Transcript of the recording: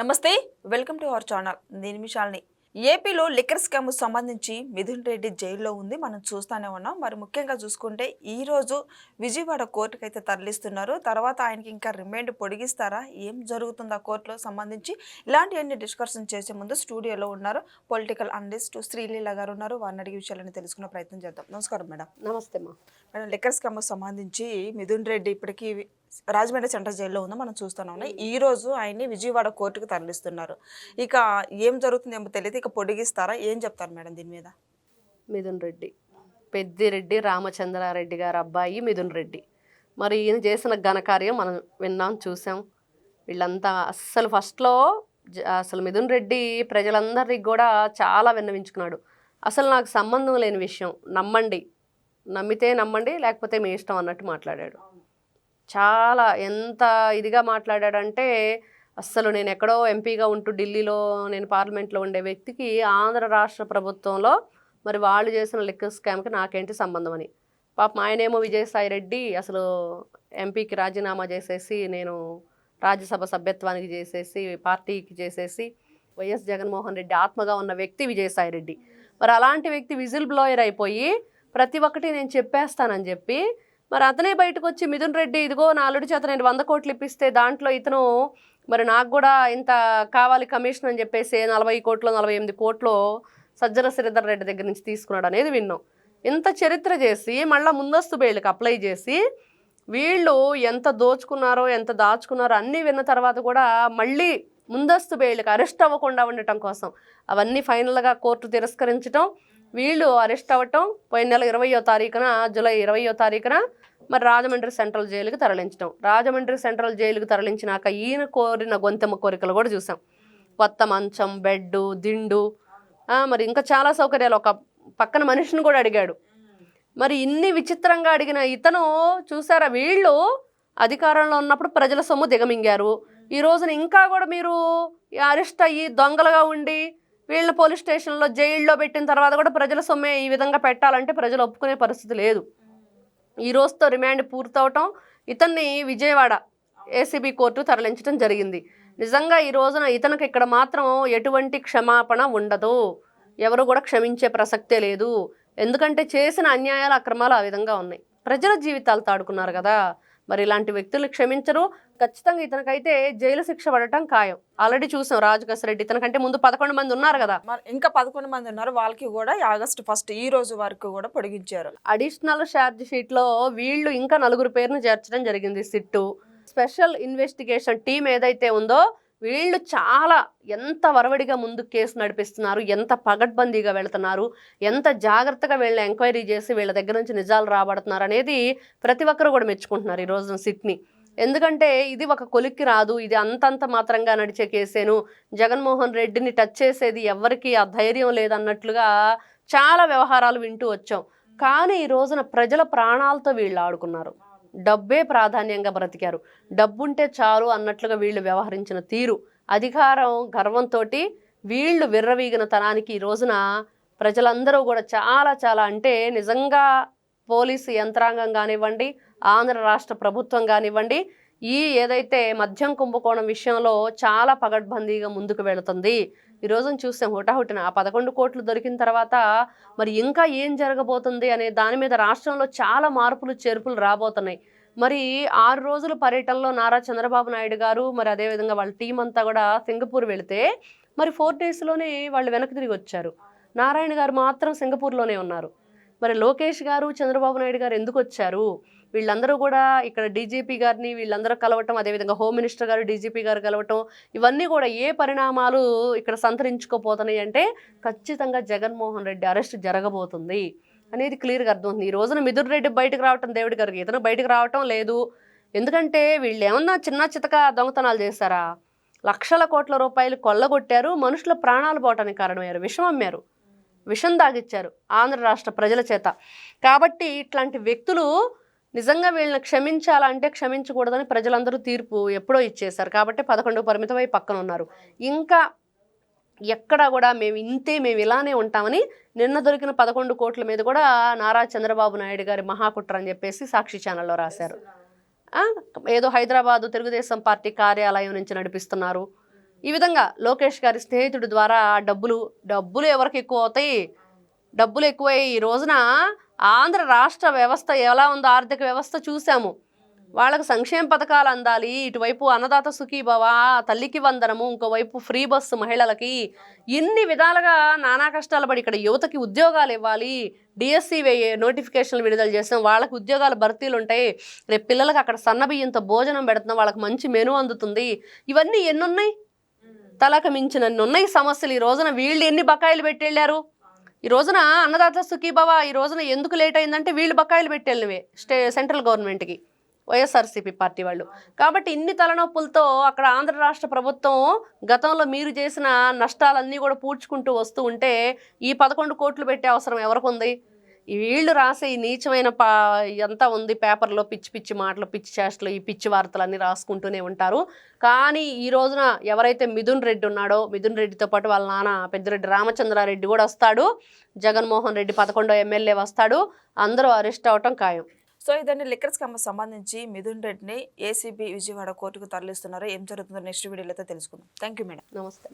నమస్తే welcome to our channel. నేను ఏపీలో లిక్కర్ స్కామ్ సంబంధించి మిథున్ రెడ్డి జైల్లో ఉంది మనం చూస్తూనే ఉన్నాం. మరి ముఖ్యంగా చూసుకుంటే ఈ రోజు విజయవాడ కోర్టుకు అయితే తరలిస్తున్నారు. తర్వాత ఆయనకి ఇంకా రిమాండ్ పొడిగిస్తారా? ఏం జరుగుతుందో ఆ కోర్టులో సంబంధించి? ఇలాంటివన్నీ డిస్కషన్ చేసే ముందు స్టూడియోలో ఉన్నారు పొలిటికల్ అనలిస్ట్ శ్రీలీల గారు ఉన్నారు. వారిని అడిగే విషయాలను తెలుసుకునే ప్రయత్నం చేద్దాం. నమస్కారం మేడం. నమస్తే మేడం లిక్కర్ స్కామ్ సంబంధించి మిథున్ రెడ్డి ఇప్పటికీ రాజమండ్రి సెంట్రల్ జైల్లో ఉందో మనం చూస్తూనే ఉన్నాయి ఈ రోజు ఆయన్ని విజయవాడ కోర్టుకు తరలిస్తున్నారు. ఇక ఏం జరుగుతుందేమో తెలియదు. ఇక పొడిగిస్తారా? ఏం చెప్తారు మేడం దీని మీద? మిథున్ రెడ్డి. పెద్దిరెడ్డి రామచంద్రారెడ్డి గారి అబ్బాయి మిథున్ రెడ్డి. మరి ఈయన చేసిన ఘనకార్యం మనం విన్నాం చూసాం. వీళ్ళంతా అస్సలు ఫస్ట్లో జ- అసలు మిథున్ రెడ్డి ప్రజలందరికీ కూడా చాలా విన్నవించుకున్నాడు. అసలు నాకు సంబంధం లేని విషయం నమ్మండి. నమ్మితే నమ్మండి లేకపోతే మీ ఇష్టం అన్నట్టు మాట్లాడాడు. చాలా ఎంత ఇదిగా మాట్లాడాడంటే అస్సలు నేను ఎక్కడో ఎంపీగా ఉంటూ ఢిల్లీలో నేను పార్లమెంట్లో ఉండే వ్యక్తికి ఆంధ్ర రాష్ట్ర ప్రభుత్వంలో మరి వాళ్ళు చేసిన లిక్కర్ స్కామ్కి నాకేంటి సంబంధం అని పాపం ఆయనేమో విజయసాయి రెడ్డి అసలు ఎంపీకి రాజీనామా చేసేసి నేను రాజ్యసభ సభ్యత్వానికి చేసేసి పార్టీకి చేసేసి వైఎస్ జగన్మోహన్ రెడ్డి ఆత్మగా ఉన్న వ్యక్తి విజయసాయి రెడ్డి. మరి అలాంటి వ్యక్తి విజిల్ బ్లోయర్ అయిపోయి ప్రతి ఒక్కటి నేను చెప్పేస్తానని చెప్పి మరి అతనే బయటకు వచ్చి మిథున్ రెడ్డి ఇదిగో నా అల్లుడి చేత నేను వంద కోట్లు ఇప్పిస్తే దాంట్లో ఇతను మరి నాకు కూడా ఇంత కావాలి కమిషన్ అని చెప్పేసి నలభై కోట్లు నలభై ఎనిమిది కోట్లు సజ్జల శ్రీధర్ రెడ్డి దగ్గర నుంచి తీసుకున్నాడు అనేది విన్నాం. ఇంత చరిత్ర చేసి మళ్ళీ ముందస్తు బెయిల్కి అప్లై చేసి వీళ్ళు ఎంత దోచుకున్నారో ఎంత దాచుకున్నారో అన్నీ విన్న తర్వాత కూడా మళ్ళీ ముందస్తు బెయిల్కి అరెస్ట్ అవ్వకుండా ఉండటం కోసం అవన్నీ ఫైనల్గా కోర్టు తిరస్కరించడం వీళ్ళు అరెస్ట్ అవ్వటం పోయిన నెల ఇరవయో తారీఖున జూలై ఇరవయో తారీఖున మరి రాజమండ్రి సెంట్రల్ జైలుకి తరలించడం రాజమండ్రి సెంట్రల్ జైలుకి తరలించినాక ఈయన కోరిన గొంతెమ్మ కోరికలు కూడా చూసాం. కొత్త మంచం బెడ్డు దిండు. మరి ఇంకా చాలా సౌకర్యాలు. ఒక పక్కన మనిషిని కూడా అడిగాడు. మరి ఇన్ని విచిత్రంగా అడిగిన ఇతను చూసారా వీళ్ళు? అధికారంలో ఉన్నప్పుడు ప్రజల సొమ్ము దిగమింగారు. ఈ రోజున ఇంకా కూడా మీరు అరెస్ట్ అయ్యి దొంగలుగా ఉండి వీళ్ళని పోలీస్ స్టేషన్లో జైల్లో పెట్టిన తర్వాత కూడా ప్రజల సొమ్మే ఈ విధంగా పెట్టాలంటే ప్రజలు ఒప్పుకునే పరిస్థితి లేదు. ఈ రోజుతో రిమాండ్ పూర్తవటం ఇతన్ని విజయవాడ ఏసీబీ కోర్టు తరలించడం జరిగింది. నిజంగా ఈ రోజున ఇతనికి ఇక్కడ మాత్రం ఎటువంటి క్షమాపణ ఉండదు. ఎవరు కూడా క్షమించే ప్రసక్తే లేదు. ఎందుకంటే చేసిన అన్యాయాలు అక్రమాలు ఆ విధంగా ఉన్నాయి. ప్రజల జీవితాలు తాడుకున్నారు కదా. మరి ఇలాంటి వ్యక్తులు క్షమించరు. ఖచ్చితంగా ఇతనికైతే జైలు శిక్ష పడటం ఖాయం. ఆల్రెడీ చూసాం రాజకేశ్వర రెడ్డి. ఇతనికంటే ముందు పదకొండు మంది ఉన్నారు కదా. మరి ఇంకా పదకొండు మంది ఉన్నారు. వాళ్ళకి కూడా ఆగస్టు ఫస్ట్ ఈ రోజు వరకు కూడా పొడిగించారు. అడిషనల్ ఛార్జ్ షీట్లో వీళ్ళు ఇంకా నలుగురు పేరును చేర్చడం జరిగింది సిట్టు. స్పెషల్ ఇన్వెస్టిగేషన్ టీం ఏదైతే ఉందో వీళ్ళు చాలా ఎంత వరవడిగా ముందు కేసు నడిపిస్తున్నారు ఎంత పగడ్బందీగా వెళ్తున్నారు ఎంత జాగ్రత్తగా వీళ్ళని ఎంక్వైరీ చేసి వీళ్ళ దగ్గర నుంచి నిజాలు రాబడుతున్నారు అనేది ప్రతి ఒక్కరు కూడా మెచ్చుకుంటున్నారు ఈ రోజున సిట్ని. ఎందుకంటే ఇది ఒక కొలిక్కి రాదు ఇది అంతంత మాత్రంగా నడిచే కేసేను. జగన్మోహన్ రెడ్డిని టచ్ చేసేది ఎవరికి ఆ ధైర్యం లేదన్నట్లుగా చాలా వ్యవహారాలు వింటూ వచ్చాం. కానీ ఈ రోజున ప్రజల ప్రాణాలతో వీళ్ళు ఆడుకున్నారు. డబ్బే ప్రాధాన్యంగా బ్రతికారు. డబ్బుంటే చాలు అన్నట్లుగా వీళ్ళు వ్యవహరించిన తీరు. అధికారం గర్వంతో వీళ్ళు విర్రవీగిన తనానికి ఈ రోజున ప్రజలందరూ కూడా చాలా చాలా అంటే నిజంగా పోలీసు యంత్రాంగం కానివ్వండి ఆంధ్ర రాష్ట్ర ప్రభుత్వం కానివ్వండి ఈ ఏదైతే మద్యం కుంభకోణం విషయంలో చాలా పగడ్బందీగా ముందుకు వెళుతుంది. ఈ రోజున చూసాం హుటాహుటిన ఆ పదకొండు కోట్లు దొరికిన తర్వాత మరి ఇంకా ఏం జరగబోతుంది అనే దాని మీద రాష్ట్రంలో చాలా మార్పులు చేర్పులు రాబోతున్నాయి. మరి ఆరు రోజుల పర్యటనలో నారా చంద్రబాబు నాయుడు గారు మరి అదేవిధంగా వాళ్ళ టీం అంతా కూడా సింగపూర్ వెళితే మరి ఫోర్ డేస్లోనే వాళ్ళు వెనక్కి తిరిగి వచ్చారు. నారాయణ గారు మాత్రం సింగపూర్లోనే ఉన్నారు. మరి లోకేష్ గారు చంద్రబాబు నాయుడు గారు ఎందుకు వచ్చారు వీళ్ళందరూ కూడా ఇక్కడ డీజీపీ గారిని వీళ్ళందరూ కలవటం అదేవిధంగా హోమ్ మినిస్టర్ గారు డీజీపీ గారు కలవటం ఇవన్నీ కూడా ఏ పరిణామాలు ఇక్కడ సంతరించుకోపోతున్నాయి అంటే ఖచ్చితంగా జగన్మోహన్ రెడ్డి అరెస్ట్ జరగబోతుంది అనేది క్లియర్గా అర్థమవుతుంది. ఈ రోజున మిథున్ రెడ్డి బయటకు రావటం దేవుడి గారికి ఇతను బయటకు రావటం లేదు. ఎందుకంటే వీళ్ళు ఏమన్నా చిన్న చితక దొంగతనాలు చేస్తారా లక్షల కోట్ల రూపాయలు కొల్లగొట్టారు. మనుషుల ప్రాణాలు పోవటానికి కారణమయ్యారు. విషం అమ్మారు విషం దాగిచ్చారు ఆంధ్ర రాష్ట్ర ప్రజల చేత. కాబట్టి ఇట్లాంటి వ్యక్తులు నిజంగా వీళ్ళని క్షమించాలంటే క్షమించకూడదని ప్రజలందరూ తీర్పు ఎప్పుడో ఇచ్చేశారు. కాబట్టి పదకొండు పరిమితమై పక్కన ఉన్నారు. ఇంకా ఎక్కడ కూడా మేము ఇంతే మేము ఇలానే ఉంటామని నిన్న దొరికిన పదకొండు కోట్ల మీద కూడా నారా చంద్రబాబు నాయుడు గారి మహాకుట్ర అని చెప్పేసి సాక్షి ఛానల్లో రాశారు. ఏదో హైదరాబాదు తెలుగుదేశం పార్టీ కార్యాలయం నుంచి నడిపిస్తున్నారు. ఈ విధంగా లోకేష్ గారి స్నేహితుడి ద్వారా డబ్బులు డబ్బులు ఎవరికి ఎక్కువ అవుతాయి? డబ్బులు ఎక్కువై ఈ రోజున ఆంధ్ర రాష్ట్ర వ్యవస్థ ఎలా ఉందో ఆర్థిక వ్యవస్థ చూసాము వాళ్ళకు సంక్షేమ పథకాలు అందాలి. ఇటువైపు అన్నదాత సుఖీభవ తల్లికి వందనము ఇంకోవైపు ఫ్రీ బస్సు మహిళలకి ఇన్ని విధాలుగా నానా కష్టాలు పడి ఇక్కడ యువతకి ఉద్యోగాలు ఇవ్వాలి. డిఎస్సి నోటిఫికేషన్లు విడుదల చేస్తాం వాళ్ళకి ఉద్యోగాల భర్తీలు ఉంటాయి. రేపు పిల్లలకి అక్కడ సన్నబియ్యంతో భోజనం పెడుతున్నాం. వాళ్ళకి మంచి మెను అందుతుంది. ఇవన్నీ ఎన్నున్నాయి? తలకు మించినన్ని ఉన్నాయి సమస్యలు ఈ రోజున వీళ్ళు ఎన్ని బకాయిలు పెట్టెళ్ళారు? ఈ రోజున అన్నదాత సుఖీభవ ఈ రోజున ఎందుకు లేట్ అయిందంటే వీళ్ళు బకాయిలు పెట్టెళ్ళినవే స్టే సెంట్రల్ గవర్నమెంట్కి వైఎస్ఆర్సీపీ పార్టీ వాళ్ళు. కాబట్టి ఇన్ని తలనొప్పులతో అక్కడ ఆంధ్ర రాష్ట్ర ప్రభుత్వం గతంలో మీరు చేసిన నష్టాలన్నీ కూడా పూడ్చుకుంటూ వస్తూ ఉంటే ఈ పదకొండు కోట్లు పెట్టే అవసరం ఎవరికి ఉంది? వీళ్ళు రాసే ఈ నీచమైన పా ఎంత ఉంది పేపర్లో పిచ్చి పిచ్చి మాటలు పిచ్చి చేష్టలు ఈ పిచ్చి వార్తలు అన్నీ రాసుకుంటూనే ఉంటారు. కానీ ఈ రోజున ఎవరైతే మిథున్ రెడ్డి ఉన్నాడో మిథున్ రెడ్డితో పాటు వాళ్ళ నాన్న పెద్దిరెడ్డి రామచంద్రారెడ్డి కూడా వస్తాడు. జగన్మోహన్ రెడ్డి పదకొండో ఎమ్మెల్యే వస్తాడు. అందరూ అరెస్ట్ అవటం ఖాయం. సో ఇదండి లిక్కర్ స్కామ్ సంబంధించి మిథున్ రెడ్డిని ఏసీబీ విజయవాడ కోర్టుకు తరలిస్తున్నారు ఏం జరుగుతుందో నెక్స్ట్ వీడియోలో తెలుసుకుందాం. Thank you madam. నమస్తే